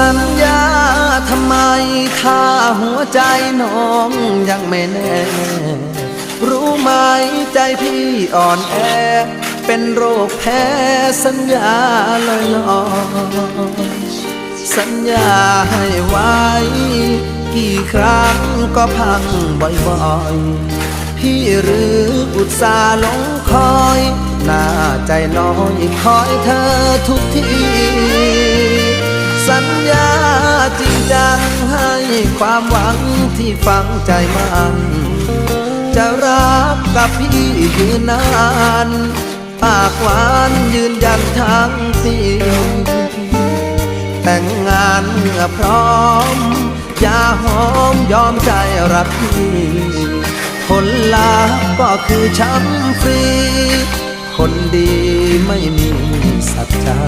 สัญญาทำไมถ้าหัวใจน้องยังไม่แน่ รู้ไหมใจพี่อ่อนแอ เป็นโรคแพ้สัญญาลอยลอยสัญญาให้ไว้ กี่ครั้งก็พังบ่อยๆ พี่หรืออุตส่าห์ลงคอย หน้าใจน้อยคอยเธอทุกที สัญญาจริงจังให้ความหวังที่ฝังใจมันจะรักกับพี่ยืนนานปากหวานยืนยันทั้งปีแต่งงานเมื่อพร้อม อย่าหอมยอมใจรักพี่ผลลัพธ์ก็คือช้ำฟรี คนดีไม่มีสัจจา